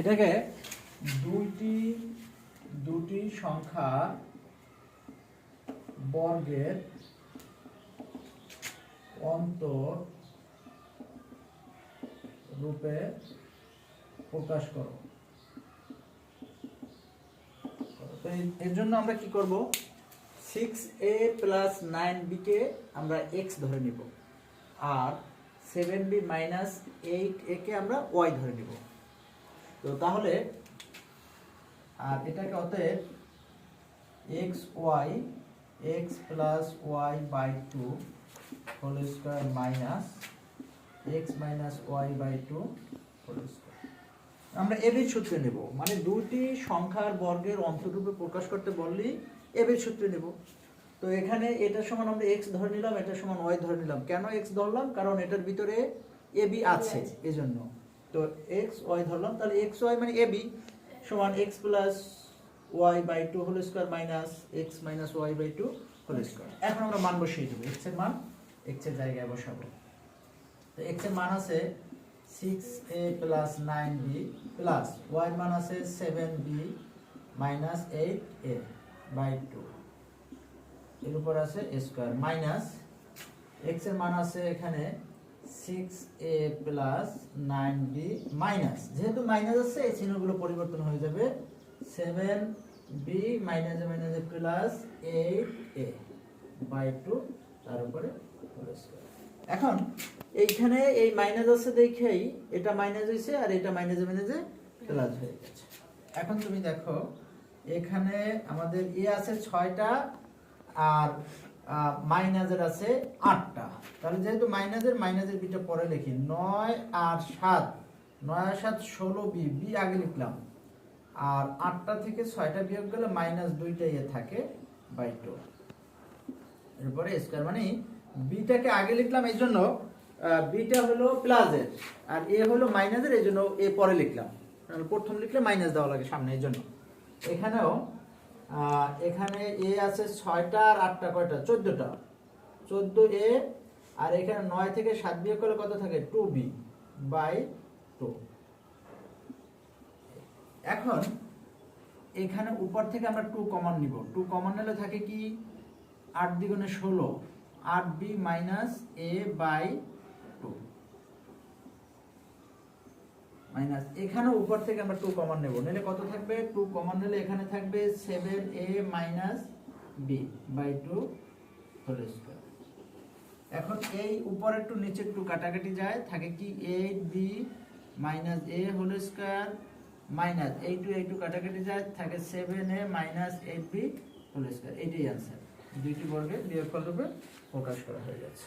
এটাকে দুইটি, দুটি সংখ্যা বর্গের অন্তর রূপে প্রকাশ করো। তো এর জন্য আমরা কি করব? সিক্স এ প্লাস নাইন বিকে আমরা এক্স ধরে নিব। আর সেভেন বি মাইনাস এইট একে আমরা ওয়াই ধরে নিব। তো তাহলে, আর এটাকে অতএব X Y, X plus Y by two whole square minus X minus Y by two whole square. আমরা এবির সূত্রে নেব। মানে দুটি সংখ্যার বর্গের অন্তরূপে প্রকাশ করতে বললেই এবির সূত্রে নেব। তো এখানে এটার সমান আমরা এক্স ধরে নিলাম এটার সমান ওয়াই ধরে নিলাম। কেন এক্স ধরলাম? কারণ এটার ভিতরে এ বি আছে এজন্য। তো এক্স ওয়াই ধরলাম তাহলে এক্স ওয়াই মানে এ বি সমান X plus Y by two whole square minus X minus Y by two whole square এখন আমরা মান বসিয়ে দেবো এক্সের মান এক্সের জায়গায় বসাবো। তো এক্সের মান আছে six A plus nine B plus Y মান আছে seven B minus eight A by two এর উপর আছে স্কোয়ার মাইনাস এক্সের মান আছে এখানে six A plus nine B minus যেহেতু মাইনাস আছে, এই চিহ্নগুলো পরিবর্তন হয়ে যাবে সেভেন বি মাইনাসে মাইনাসে plus eight A by two তার উপরে এখন এইখানে এই মাইনাস আছে দেখেই এটা মাইনাস হয়েছে আর এটা মাইনাসে মাইনাসে প্লাস হয়ে গেছে। এখন তুমি দেখো, এখানে আমাদের এ আছে ছয়টা আর মাইনাসের আছে আটটা। তাহলে যেহেতু মাইনাসের মাইনাসের বিটা পরে লিখি, নয় আর সাত। নয় আর সাত, ষোলো বি বি আগে লিখলাম। আর আটটা থেকে ছয়টা বিয়োগ গেলে মাইনাস দুইটা ইয়ে থাকে বাই টু। এরপরে স্কোয়ার মানে বিটাকে আগে লিখলাম এই জন্য বিটা হলো প্লাসের, আর এ হলো মাইনাসের, এই জন্য এ পরে লিখলাম। প্রথম লিখলে মাইনাস দেওয়া লাগে সামনে, এই জন্য। এখানেও এখানে এ আছে ছয়টা আর আটটা, কয়টা? চোদ্দটা। চোদ্দ এ, আর এখানে নয় থেকে সাত বিয়োগ করলে কত থাকে? Two B by two. এখন এখানে উপর থেকে আমরা টু কমন নিব। টু কমন নিলে থাকে কি? আট দ্বিগুণে ষোলো। আট B minus A by two. Minus এখানে উপর থেকে আমরা টু কমন নেব। নিলে কত থাকবে? টু কমন নিলে এখানে থাকবে seven A minus B by two whole square এখন এই উপরে একটু নিচে একটু কাটাকাটি যায়, থাকে কি? Eight B minus A whole square minus এই টু এই টু কাটাকাটি যায়, থাকে seven A minus eight B whole square এইটাই অ্যান্সার দুইটি বর্গের বিয়োগফল রূপে প্রকাশ করা হয়ে যাচ্ছে